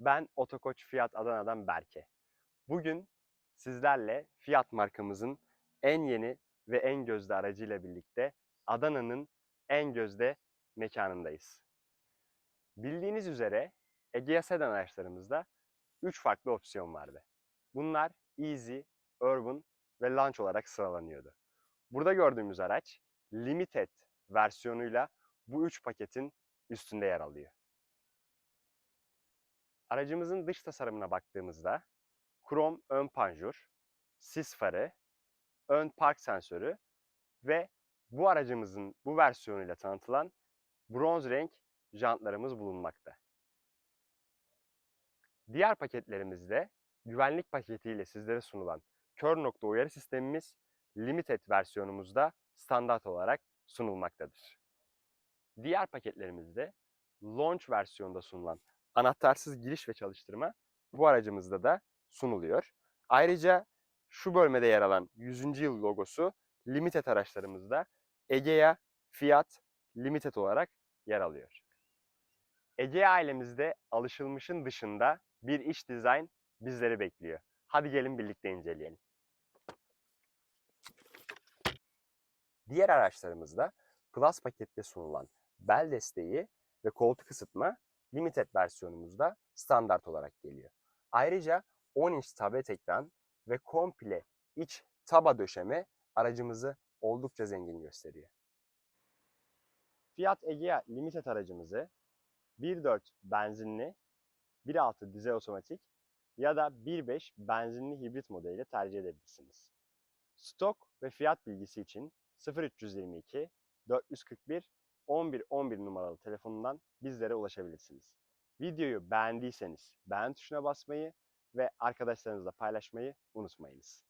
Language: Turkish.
Ben Otokoç Fiyat Adana'dan Berke. Bugün sizlerle Fiyat markamızın en yeni ve en gözde aracıyla birlikte Adana'nın en gözde mekanındayız. Bildiğiniz üzere Egea Sedan araçlarımızda 3 farklı opsiyon vardı. Bunlar Easy, Urban ve Launch olarak sıralanıyordu. Burada gördüğümüz araç Limited versiyonuyla bu üç paketin üstünde yer alıyor. Aracımızın dış tasarımına baktığımızda krom ön panjur, sis farı, ön park sensörü ve bu aracımızın bu versiyonuyla tanıtılan bronz renk jantlarımız bulunmakta. Diğer paketlerimizde güvenlik paketiyle sizlere sunulan kör nokta uyarı sistemimiz Limited versiyonumuzda standart olarak sunulmaktadır. Diğer paketlerimizde Launch versiyonda sunulan anahtarsız giriş ve çalıştırma bu aracımızda da sunuluyor. Ayrıca şu bölmede yer alan 100. yıl logosu Limited araçlarımızda Egea, Fiat, Limited olarak yer alıyor. Egea ailemizde alışılmışın dışında bir iç dizayn bizleri bekliyor. Hadi gelin birlikte inceleyelim. Diğer araçlarımızda Plus pakette sunulan bel desteği ve koltuk ısıtma Limited versiyonumuzda standart olarak geliyor. Ayrıca 10 inç tablet ekran ve komple iç taba döşeme aracımızı oldukça zengin gösteriyor. Fiat Egea Limited aracımızı 1.4 benzinli, 1.6 dizel otomatik ya da 1.5 benzinli hibrit modeliyle tercih edebilirsiniz. Stok ve fiyat bilgisi için 0322 441 11 11 numaralı telefonundan bizlere ulaşabilirsiniz. Videoyu beğendiyseniz beğen tuşuna basmayı ve arkadaşlarınızla paylaşmayı unutmayınız.